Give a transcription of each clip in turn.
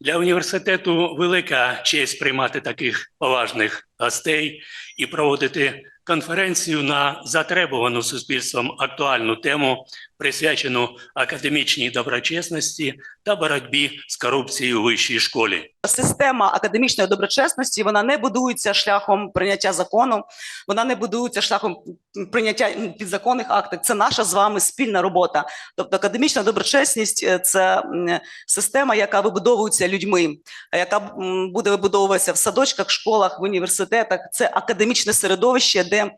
Для університету велика честь приймати таких поважних гостей і проводити конференцію на затребувану суспільством актуальну тему, присвячену академічній доброчесності та боротьбі з корупцією у вищій школі. Система академічної доброчесності вона не будується шляхом прийняття закону, вона не будується шляхом прийняття підзаконних актів. Це наша з вами спільна робота. Тобто академічна доброчесність е, це система, яка вибудовується людьми, яка буде вибудовуватися в садочках, школах, в університетах. Це академічне середовище, де е,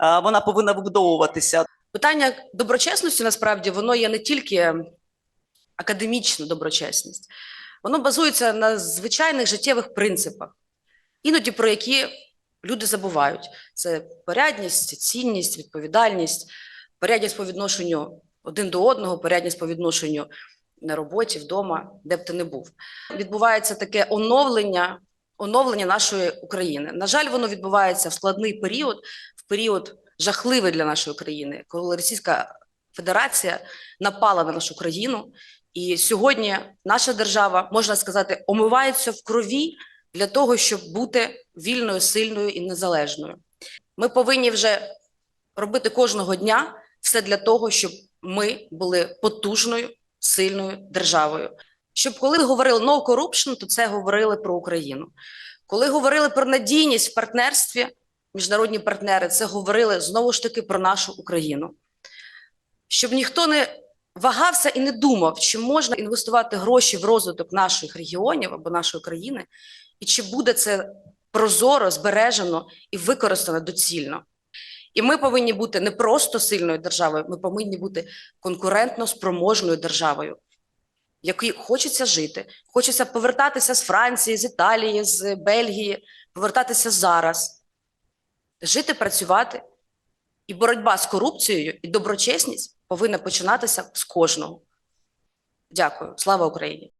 вона повинна вибудовуватися. Питання доброчесності насправді воно є не тільки академічна доброчесність, воно базується на звичайних життєвих принципах, іноді про які люди забувають: це порядність, цінність, відповідальність, порядність по відношенню один до одного, порядність по відношенню на роботі, вдома, де б ти не був. Відбувається таке оновлення, оновлення нашої України. На жаль, воно відбувається в складний період, в період жахливий для нашої країни, коли Російська Федерація напала на нашу країну, і сьогодні наша держава, можна сказати, омивається в крові для того, щоб бути вільною, сильною і незалежною. Ми повинні вже робити кожного дня все для того, щоб ми були потужною, сильною державою. Щоб коли говорили no corruption, то це говорили про Україну. Коли говорили про надійність в партнерстві, міжнародні партнери це говорили знову ж таки про нашу Україну. Щоб ніхто не вагався і не думав, чи можна інвестувати гроші в розвиток наших регіонів або нашої країни, і чи буде це прозоро, збережено і використано доцільно. І ми повинні бути не просто сильною державою, ми повинні бути конкурентно спроможною державою, якій хочеться жити, хочеться повертатися з Франції, з Італії, з Бельгії, повертатися зараз жити, працювати. І боротьба з корупцією і доброчесність повинна починатися з кожного. Дякую. Слава Україні!